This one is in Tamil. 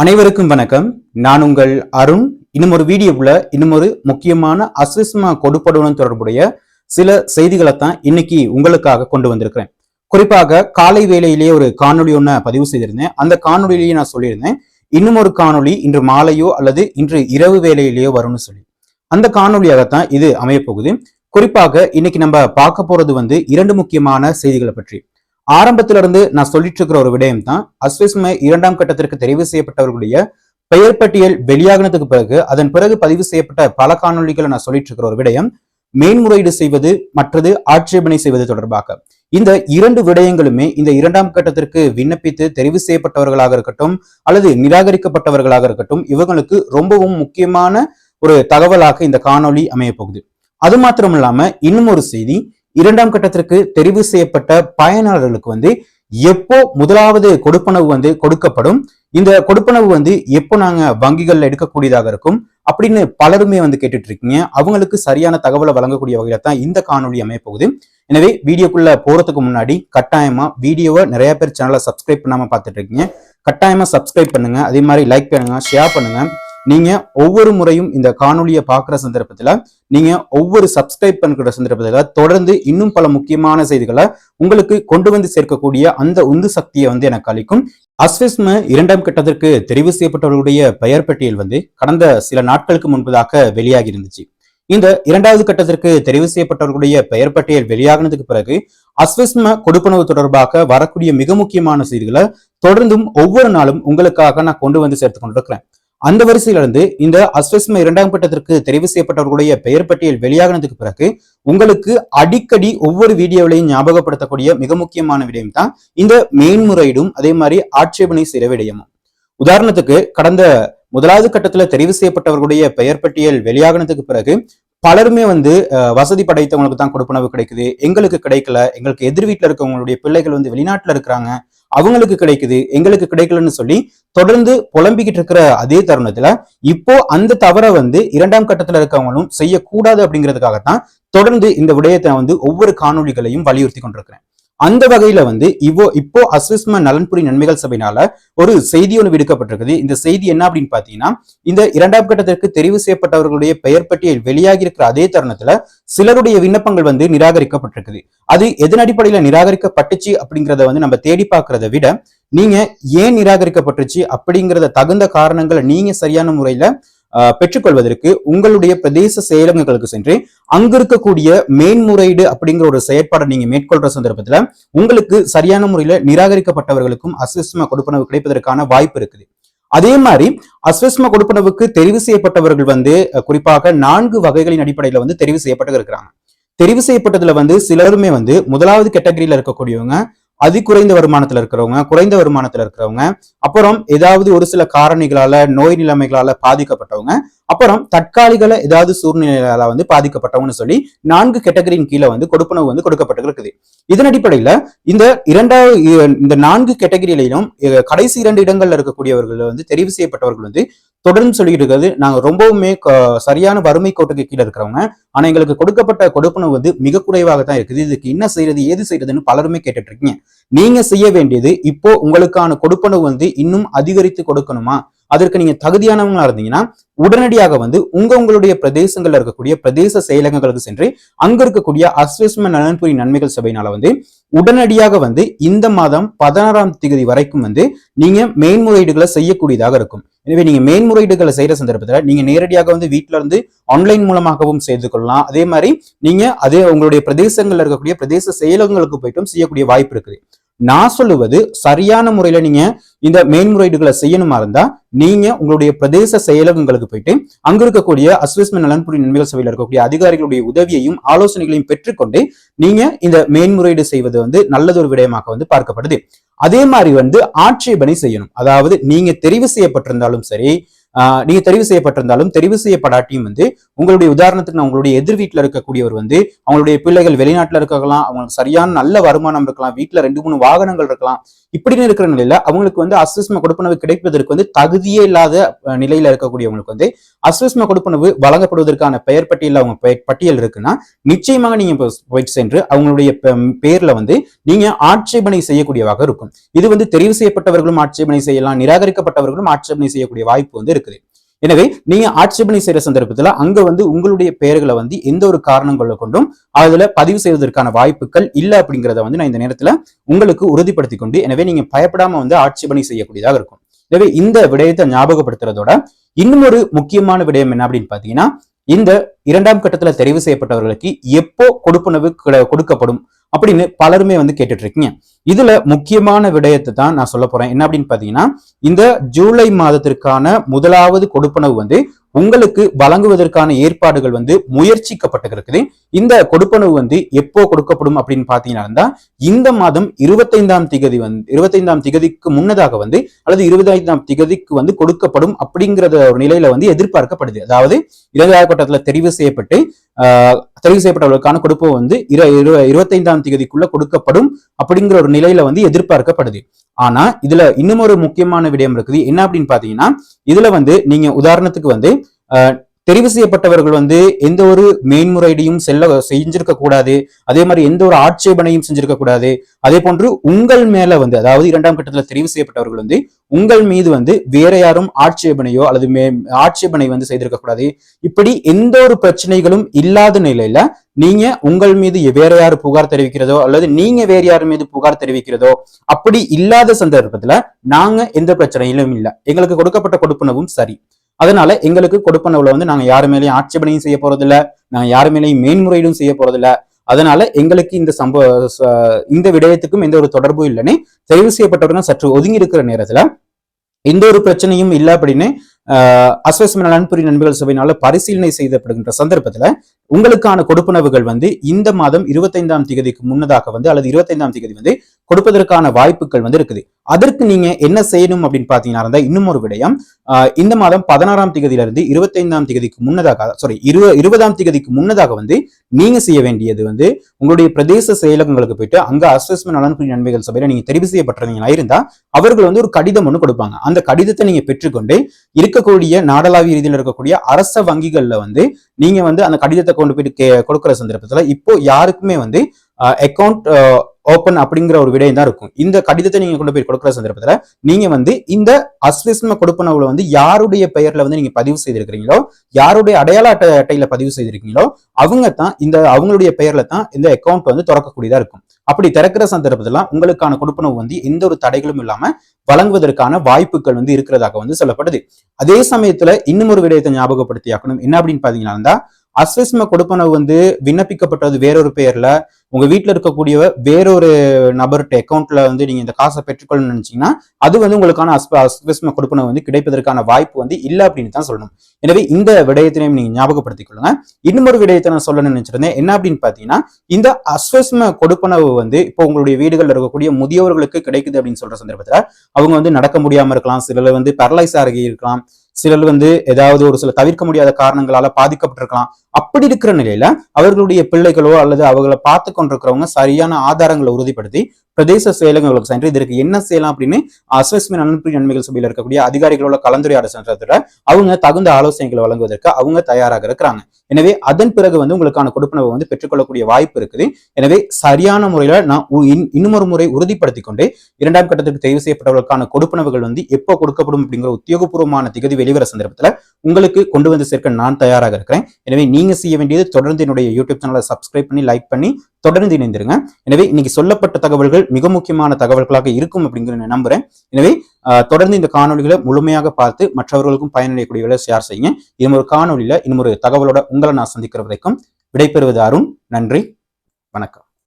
அனைவருக்கும் வணக்கம். நான் உங்கள் அருண். இன்னும் ஒரு வீடியோவில் இன்னும் ஒரு முக்கியமான அசிஸ்மா கொடுப்படுவனும் தொடர்புடைய சில செய்திகளை தான் இன்னைக்கு உங்களுக்காக கொண்டு வந்திருக்கிறேன். குறிப்பாக காலை வேளையிலேயே ஒரு காணொலி ஒன்று பதிவு செய்திருந்தேன். அந்த காணொலியிலேயே நான் சொல்லியிருந்தேன். இன்னும் ஒரு காணொளி இன்று மாலையோ அல்லது இன்று இரவு வேளையிலேயோ வரும்னு சொல்லி. அந்த காணொலியாகத்தான் இது அமையப்போகுது. குறிப்பாக இன்னைக்கு நம்ம பார்க்க போறது வந்து இரண்டு முக்கியமான செய்திகளை பற்றி. ஆரம்பத்துல இருந்து நான் சொல்லிட்டு இருக்கிற ஒரு விடயம் தான் அஸ்விஸ்மை இரண்டாம் கட்டத்திற்கு தெரிவு செய்யப்பட்டவர்களுடைய பெயர் பட்டியல் வெளியாகினதுக்கு பிறகு அதன் பிறகு பதிவு செய்யப்பட்ட பல காணொளிகளை நான் சொல்லிட்டு இருக்கிற ஒரு விடயம் மேன்முறையீடு செய்வது மற்றது ஆட்சேபனை செய்வது தொடர்பாக. இந்த இரண்டு விடயங்களுமே இந்த இரண்டாம் கட்டத்திற்கு விண்ணப்பித்து தெரிவு செய்யப்பட்டவர்களாக இருக்கட்டும் அல்லது நிராகரிக்கப்பட்டவர்களாக இருக்கட்டும் இவங்களுக்கு ரொம்பவும் முக்கியமான ஒரு தகவலாக இந்த காணொளி அமைய போகுது அது மாத்திரம் இல்லாம இன்னும் ஒரு செய்தி இரண்டாம் கட்டத்திற்கு தெரிவு செய்யப்பட்ட பயனாளர்களுக்கு வந்து எப்போ முதலாவது கொடுப்பனவு வந்து கொடுக்கப்படும்? இந்த கொடுப்பனவு வந்து எப்போ நாங்க வங்கிகள்ல எடுக்கக்கூடியதாக இருக்கும்? அப்படின்னு பலருமே வந்து கேட்டுட்டு இருக்கீங்க அவங்களுக்கு சரியான தகவலை வழங்கக்கூடிய வகையில தான் இந்த காணொலி அமைய போகுது. எனவே வீடியோக்குள்ள போறதுக்கு முன்னாடி கட்டாயமா வீடியோவை நிறைய பேர் சேனலை சப்ஸ்கிரைப் பண்ணாம பார்த்துட்டு இருக்கீங்க கட்டாயமா சப்ஸ்கிரைப் பண்ணுங்க. அதே மாதிரி லைக் பண்ணுங்க ஷேர் பண்ணுங்க. நீங்க ஒவ்வொரு முறையும் இந்த காணொலியை பார்க்குற சந்தர்ப்பத்துல நீங்க ஒவ்வொரு சப்ஸ்கிரைப் பண்ணுற சந்தர்ப்பத்துல தொடர்ந்து இன்னும் பல முக்கியமான செய்திகளை உங்களுக்கு கொண்டு வந்து சேர்க்கக்கூடிய அந்த உந்து சக்தியை வந்து எனக்கு அளிக்கும். அஸ்விஸ்ம இரண்டாம் கட்டத்திற்கு தெரிவு செய்யப்பட்டவர்களுடைய பெயர் பட்டியல் வந்து கடந்த சில நாட்களுக்கு முன்பதாக வெளியாகி இருந்துச்சு. இந்த இரண்டாவது கட்டத்திற்கு தெரிவு செய்யப்பட்டவர்களுடைய பெயர் பட்டியல் வெளியாகினதுக்கு பிறகு அஸ்விஸ்ம கொடுப்பனவு தொடர்பாக வரக்கூடிய மிக முக்கியமான செய்திகளை தொடர்ந்தும் ஒவ்வொரு நாளும் உங்களுக்காக நான் கொண்டு வந்து சேர்த்து கொண்டிருக்கிறேன். அந்த வரிசையிலிருந்து இந்த அஸ்வஸ்ம இரண்டாம் கட்டத்திற்கு தெரிவு செய்யப்பட்டவர்களுடைய பெயர் பட்டியல் வெளியாகினதுக்கு பிறகு உங்களுக்கு அடிக்கடி ஒவ்வொரு வீடியோவிலையும் ஞாபகப்படுத்தக்கூடிய மிக முக்கியமான விடயம் தான் இந்த மேன்முறையீடும் அதே மாதிரி ஆட்சேபனை செய்கிற விடயமும். உதாரணத்துக்கு கடந்த முதலாவது கட்டத்துல தெரிவு செய்யப்பட்டவர்களுடைய பெயர் பட்டியல் வெளியாகினதுக்கு பிறகு பலருமே வந்து வசதி படைத்தவங்களுக்கு தான் கொடுப்பனவு கிடைக்குது. எங்களுக்கு கிடைக்கல. எங்களுக்கு எதிர் வீட்டில் இருக்கவங்களுடைய பிள்ளைகள் வந்து வெளிநாட்டில் இருக்கிறாங்க. அவங்களுக்கு கிடைக்குது எங்களுக்கு கிடைக்கலன்னு சொல்லி தொடர்ந்து புலம்பிக்கிட்டு இருக்கிற அதே தருணத்துல இப்போ அந்த தவறை வந்து இரண்டாம் கட்டத்துல இருக்கவங்களும் செய்யக்கூடாது அப்படிங்கிறதுக்காகத்தான் தொடர்ந்து இந்த விடயத்தை வந்து ஒவ்வொரு காணொலிகளையும் வலியுறுத்தி கொண்டிருக்கிறேன். அந்த வகையில வந்து இவ்வோ இப்போ அஸ்விஸ்ம நலன்புரி நன்மைகள் சபையினால ஒரு செய்தி ஒன்று விடுக்கப்பட்டிருக்குது. இந்த செய்தி என்ன அப்படின்னு பாத்தீங்கன்னா இந்த இரண்டாம் கட்டத்திற்கு தெரிவு செய்யப்பட்டவர்களுடைய பெயர் பட்டியல் வெளியாகி இருக்கிற அதே தருணத்துல சிலருடைய விண்ணப்பங்கள் வந்து நிராகரிக்கப்பட்டிருக்குது. அது எதன் அடிப்படையில நிராகரிக்கப்பட்டுச்சு அப்படிங்கிறத வந்து நம்ம தேடி பார்க்கறத விட நீங்க ஏன் நிராகரிக்கப்பட்டுச்சு அப்படிங்கிறத தகுந்த காரணங்களை நீங்க சரியான முறையில பெற்றுக்கொள்வதற்கு உங்களுடைய பிரதேச செயலகங்களுக்கு சென்று அங்கு இருக்கக்கூடிய மேன்முறையீடு அப்படிங்கிற ஒரு செயற்பாடை நீங்க மேற்கொள்ற சந்தர்ப்பத்துல உங்களுக்கு சரியான முறையில நிராகரிக்கப்பட்டவர்களுக்கும் அஸ்வஸ்ம கொடுப்பனவு கிடைப்பதற்கான வாய்ப்பு இருக்குது. அதே மாதிரி அஸ்வஸ்ம கொடுப்பனவுக்கு தெரிவு செய்யப்பட்டவர்கள் வந்து குறிப்பாக நான்கு வகைகளின் அடிப்படையில வந்து தெரிவு செய்யப்பட்டு இருக்கிறாங்க தெரிவு செய்யப்பட்டதுல வந்து சிலருமே வந்து முதலாவது கேட்டகரியில இருக்கக்கூடியவங்க அதி குறைந்த வருமானத்துல இருக்கிறவங்க குறைந்த வருமானத்துல இருக்கிறவங்க அப்புறம் ஏதாவது ஒரு சில காரணிகளால நோய் நிலைமைகளால பாதிக்கப்பட்டவங்க அப்புறம் தற்காலிகள ஏதாவது சூழ்நிலையால வந்து பாதிக்கப்பட்டவங்கன்னு சொல்லி நான்கு கேட்டகரியின் கீழே வந்து கொடுப்பனவு வந்து கொடுக்கப்பட்டு இருக்குது இதன் அடிப்படையில இந்த இரண்டாவது இந்த நான்கு கேட்டகரியிலும் கடைசி இரண்டு இடங்கள்ல இருக்கக்கூடியவர்கள் வந்து தெரிவு செய்யப்பட்டவர்கள் வந்து தொடர்ந்து சொல்லிட்டு இருக்கிறது நாங்க ரொம்பவுமே சரியான வறுமை கோட்டுக்கு கீழே இருக்கிறவங்க. ஆனா எங்களுக்கு கொடுக்கப்பட்ட கொடுப்பனவு வந்து மிக குறைவாக தான் இருக்குது. இதுக்கு என்ன செய்யறது ஏது செய்யறதுன்னு பலருமே கேட்டுட்டு இருக்கீங்க. நீங்க செய்ய வேண்டியது இப்போ உங்களுக்கான கொடுப்பனவு வந்து இன்னும் அதிகரித்து கொடுக்கணுமா? அதற்கு நீங்க தகுதியானவங்களா இருந்தீங்கன்னா உடனடியாக வந்து உங்க உங்களுடைய பிரதேசங்கள்ல இருக்கக்கூடிய பிரதேச செயலகங்களுக்கு சென்று அங்க இருக்கக்கூடிய அஸ்வஸ்ம நலன்புரி நன்மைகள் சபையினால வந்து உடனடியாக வந்து இந்த மாதம் பதினாறாம் தேதி வரைக்கும் வந்து நீங்க மேன்முறையீடுகளை செய்யக்கூடியதாக இருக்கும். எனவே நீங்க மேன்முறையீடுகளை செய்யற சந்தர்ப்பத்தில் நீங்க நேரடியாக வந்து வீட்டுல இருந்து ஆன்லைன் மூலமாகவும் செய்து கொள்ளலாம். அதே மாதிரி நீங்க அதே உங்களுடைய பிரதேசங்கள்ல இருக்கக்கூடிய பிரதேச செயலகங்களுக்கு போயிட்டும் செய்யக்கூடிய வாய்ப்பு இருக்குது. நான் சொல்லுவது சரியான முறையில நீங்க இந்த மேன்முறையீடுகளை செய்யணுமா இருந்தா நீங்க உங்களுடைய பிரதேச செயலகங்களுக்கு போயிட்டு அங்க இருக்கக்கூடிய அஸ்வஸ்ம நலன்புரி நன்மைகள் சபையில் இருக்கக்கூடிய அதிகாரிகளுடைய உதவியையும் ஆலோசனைகளையும் பெற்றுக்கொண்டு நீங்க இந்த மேன்முறையீடு செய்வது வந்து நல்லதொரு விடயமாக வந்து பார்க்கப்படுது. அதே மாதிரி வந்து ஆட்சேபனை செய்யணும். அதாவது நீங்க தெரிவு செய்யப்பட்டிருந்தாலும் சரி நீங்க தெரிவு செய்யப்பட்டிருந்தாலும் தெரிவு செய்யப்படாட்டியும் வந்து உங்களுடைய உதாரணத்துக்கு நான் உங்களுடைய எதிர் வீட்டில் இருக்கக்கூடியவர் வந்து அவங்களுடைய பிள்ளைகள் வெளிநாட்டுல இருக்கலாம் அவங்களுக்கு சரியான நல்ல வருமானம் இருக்கலாம் வீட்டுல ரெண்டு மூணு வாகனங்கள் இருக்கலாம் இப்படின்னு இருக்கிற நிலையில அவங்களுக்கு வந்து அஸ்விஸ்ம கொடுப்பனவு கிடைப்பதற்கு வந்து தகுதியே இல்லாத நிலையில இருக்கக்கூடியவங்களுக்கு வந்து அஸ்விஸ்ம கொடுப்பனவு வழங்கப்படுவதற்கான பெயர் பட்டியல் அவங்க பட்டியல் இருக்குன்னா நிச்சயமாக நீங்க போயிட்டு சென்று அவங்களுடைய பேர்ல வந்து நீங்க ஆட்சேபனை செய்யக்கூடியவாக இருக்கும். இது வந்து தெரிவு செய்யப்பட்டவர்களும் ஆட்சேபனை செய்யலாம் நிராகரிக்கப்பட்டவர்களும் ஆட்சேபனை செய்யக்கூடிய வாய்ப்பு வந்து இருக்கு. எனவே நீங்க ஆட்சேபனை செய்யற சந்தர்ப்பத்துல அங்க வந்து உங்களுடைய பெயர்களை வந்து எந்த ஒரு காரணங்களை கொண்டும் அதுல பதிவு செய்வதற்கான வாய்ப்புகள் இல்ல அப்படிங்கிறத வந்து நான் இந்த நேரத்துல உங்களுக்கு உறுதிப்படுத்தி கொண்டு எனவே நீங்க பயப்படாம வந்து ஆட்சேபனை செய்யக்கூடியதாக இருக்கும். எனவே இந்த விடயத்தை ஞாபகப்படுத்துறதோட இன்னும் ஒரு முக்கியமான விடயம் என்ன அப்படின்னு பாத்தீங்கன்னா இந்த இரண்டாம் கட்டத்துல தெரிவு செய்யப்பட்டவர்களுக்கு எப்போ கொடுப்பனவு கொடுக்கப்படும் அப்படின்னு பலருமே வந்து கேட்டுட்டு இருக்கீங்க இதுல முக்கியமான விடயத்தை தான் நான் சொல்ல போறேன். என்ன அப்படின்னு பாத்தீங்கன்னா இந்த ஜூலை மாதத்திற்கான முதலாவது கொடுப்பனவு வந்து உங்களுக்கு வழங்குவதற்கான ஏற்பாடுகள் வந்து முயற்சிக்கப்பட்டு இந்த கொடுப்பனவு வந்து எப்போ கொடுக்கப்படும் அப்படின்னு பாத்தீங்கன்னா இந்த மாதம் இருபத்தைந்தாம் திகதி வந்து இருபத்தைந்தாம் திகதிக்கு முன்னதாக வந்து அல்லது இருபத்தைந்தாம் திகதிக்கு வந்து கொடுக்கப்படும் அப்படிங்கிறத ஒரு நிலையில வந்து எதிர்பார்க்கப்படுது. அதாவது இரண்டாவது கட்டத்துல தெரிவு செய்யப்பட்டு தெரிவு செய்யப்பட்டவர்களுக்கான கொடுப்பு வந்து இரு இரு- இருபத்தைந்தாம் தேதிக்குள்ள கொடுக்கப்படும் அப்படிங்கிற ஒரு நிலையில வந்து எதிர்பார்க்கப்படுது. ஆனா இதுல இன்னும் ஒரு முக்கியமான விடயம் இருக்குது. என்ன அப்படின்னு பாத்தீங்கன்னா இதுல வந்து நீங்க உதாரணத்துக்கு வந்து ஆஹ், தெரிவு செய்யப்பட்டவர்கள் வந்து எந்த ஒரு மேன்முறையீடையும் செல்ல செஞ்சிருக்க கூடாது. அதே மாதிரி எந்த ஒரு ஆட்சேபனையும் செஞ்சிருக்க கூடாது. அதே போன்று உங்கள் மேல வந்து அதாவது இரண்டாம் கட்டத்துல தெரிவு செய்யப்பட்டவர்கள் வந்து உங்கள் மீது வந்து வேற யாரும் ஆட்சேபனையோ அல்லது மே ஆட்சேபனை வந்து செய்திருக்க கூடாது. இப்படி எந்த ஒரு பிரச்சனைகளும் இல்லாத நிலையில நீங்க உங்கள் மீது வேற யாரு புகார் தெரிவிக்கிறதோ அல்லது நீங்க வேற யார் மீது புகார் தெரிவிக்கிறதோ அப்படி இல்லாத சந்தர்ப்பத்துல நாங்க எந்த பிரச்சனையிலும் இல்லை. எங்களுக்கு கொடுக்கப்பட்ட கொடுப்பனவும் சரி. அதனால எங்களுக்கு கொடுப்பனவுல வந்து நாங்க யாரு மேலேயும் ஆட்சேபனையும் செய்ய போறதில்ல. நாங்க யாரு மேலேயும் மேன்முறையீடும் செய்ய போறதில்ல. அதனால எங்களுக்கு இந்த சம்பவ இந்த விடயத்துக்கும் எந்த ஒரு தொடர்பும் இல்லைன்னு தெரிவு செய்யப்பட்டவர்கள் சற்று ஒதுங்கி இருக்கிற நேரத்துல எந்த ஒரு பிரச்சனையும் இல்லை அப்படின்னு அஸ்வசம நலன்புரி நண்பர்கள் சபையினால பரிசீலனை செய்யப்படுகின்ற சந்தர்ப்பத்துல உங்களுக்கான கொடுப்பனவுகள் வந்து இந்த மாதம் இருபத்தைந்தாம் தேதிக்கு முன்னதாக வந்து அல்லது இருபத்தைந்தாம் தேதி வந்து கொடுப்பதற்கான வாய்ப்புகள் வந்து இருக்குது. அதற்கு நீங்க என்ன செய்யணும் அப்படின்னு பாத்தீங்கன்னா இருந்தா இன்னும் ஒரு விடயம். இந்த மாதம் பதினாறாம் தேதியிலிருந்து இருபத்தைந்தாம் தேதிக்கு முன்னதாக சாரி இரு இருபதாம் தேதிக்கு முன்னதாக வந்து நீங்க செய்ய வேண்டியது வந்து உங்களுடைய பிரதேச செயலகங்களுக்கு போயிட்டு அங்க அசஸ்மெண்ட் நலன்புரி நன்மைகள் சபையில நீங்க தெரிவு செய்யப்பட்டிருந்தீங்கன்னா இருந்தா அவர்கள் வந்து ஒரு கடிதம் ஒன்று கொடுப்பாங்க. அந்த கடிதத்தை நீங்க பெற்றுக்கொண்டு இருக்கக்கூடிய நாடளாவிய ரீதியில் இருக்கக்கூடிய அரச வங்கிகள்ல வந்து நீங்க வந்து அந்த கடிதத்தை கொண்டு போயிட்டு கொடுக்குற சந்தர்ப்பத்தில் சந்தர்ப்பத்துல இப்போ யாருக்குமே வந்து அக்கௌண்ட் ஓப்பன் அப்படிங்கிற ஒரு விடயம் தான் இருக்கும். இந்த கடிதத்தை நீங்க கொண்டு போய் கொடுக்குற சந்தர்ப்பத்துல நீங்க வந்து இந்த அஸ்லிஸ்ம கொடுப்பனவுல வந்து யாருடைய பெயர்ல வந்து நீங்க பதிவு செய்திருக்கிறீங்களோ யாருடைய அடையாள அட்டை அட்டையில பதிவு செய்திருக்கீங்களோ அவங்க தான் இந்த அவங்களுடைய பெயர்ல தான் இந்த அக்கௌண்ட் வந்து திறக்கக்கூடியதா இருக்கும். அப்படி திறக்கிற சந்தர்ப்பத்தில் உங்களுக்கான கொடுப்பனவு வந்து எந்த ஒரு தடைகளும் இல்லாம வழங்குவதற்கான வாய்ப்புகள் வந்து இருக்கிறதாக வந்து சொல்லப்படுது. அதே சமயத்துல இன்னும் ஒரு விடயத்தை ஞாபகப்படுத்தியாக்கணும். என்ன அப்படின்னு பாத்தீங்கன்னா அஸ்வஸ்ம கொடுப்பனவு வந்து விண்ணப்பிக்கப்பட்டது வேறொரு பெயர்ல உங்க வீட்டில் இருக்கக்கூடிய வேறொரு நபர்கிட்ட அக்கௌண்ட்ல வந்து நீங்க இந்த காசை பெற்றுக்கொள்ளணும்னு நினைச்சீங்கன்னா அது வந்து உங்களுக்கான அஸ்ப- அஸ்வஸ்ம கொடுப்பனவு வந்து கிடைப்பதற்கான வாய்ப்பு வந்து இல்லை அப்படின்னு தான் சொல்லணும். எனவே இந்த விடயத்தினையும் நீங்க ஞாபகப்படுத்திக் கொள்ளுங்க இன்னும் ஒரு விடயத்தை நான் சொல்லணும்னு நினைச்சிருந்தேன். என்ன அப்படின்னு பாத்தீங்கன்னா இந்த அஸ்வஸ்ம கொடுப்பனவு வந்து இப்போ உங்களுடைய வீடுகளில் இருக்கக்கூடிய முதியவர்களுக்கு கிடைக்குது அப்படின்னு சொல்ற சந்தர்ப்பத்துல அவங்க வந்து நடக்க முடியாம இருக்கலாம். சிலர் வந்து பேரலைஸ் ஆகி இருக்கலாம். சிலர் வந்து ஏதாவது ஒரு சில தவிர்க்க முடியாத காரணங்களால பாதிக்கப்பட்டிருக்கலாம். அப்படி இருக்கிற நிலையில அவர்களுடைய பிள்ளைகளோ அல்லது அவர்களை பார்த்து கொண்டிருக்கிறவங்க சரியான ஆதாரங்களை உறுதிப்படுத்தி பிரதேச செயலகங்களுக்கு சென்று இதற்கு என்ன செய்யலாம் அப்படின்னு அஸ்வஸ்மின் நன்மை நன்மைகள் சபையில் இருக்கக்கூடிய அதிகாரிகளோட கலந்துரையாட சென்றதுல அவங்க தகுந்த ஆலோசனைகளை வழங்குவதற்கு அவங்க தயாராக இருக்கிறாங்க. எனவே அதன் பிறகு வந்து உங்களுக்கான கொடுப்பனவை வந்து பெற்றுக்கொள்ளக்கூடிய வாய்ப்பு இருக்குது. எனவே சரியான முறையில நான் உ- இன்னும் ஒரு முறை உறுதிப்படுத்திக் கொண்டு இரண்டாம் கட்டத்துக்கு தெரிவு செய்யப்பட்டவர்களுக்கான கொடுப்பனவுகள் வந்து எப்போ கொடுக்கப்படும் அப்படிங்கிற உத்தியோகபூர்வமான திகதி வெளிவர சந்தர்ப்பத்துல உங்களுக்கு கொண்டு வந்து சேர்க்க நான் தயாராக இருக்கிறேன். எனவே நீங்க செய்ய வேண்டியது தொடர்ந்து என்னுடைய யூடியூப் சேனலை சப்ஸ்கிரைப் பண்ணி லைக் பண்ணி தொடர்ந்து இணைந்திருங்க. எனவே இன்னைக்கு சொல்லப்பட்ட தகவல்கள் மிக முக்கியமான தகவல்களாக இருக்கும் அப்படிங்கிற நான் நம்புறேன். எனவே தொடர்ந்து இந்த காணொளிகளை முழுமையாக பார்த்து மற்றவர்களுக்கும் பயனடையக்கூடியவர்களை ஷேர் செய்யுங்க. இன்னும் ஒரு காணொளியில இன்னும் ஒரு தகவலோட உங்களை நான் சந்திக்கிற வரைக்கும் விடைபெறுவது அருண். நன்றி. வணக்கம்.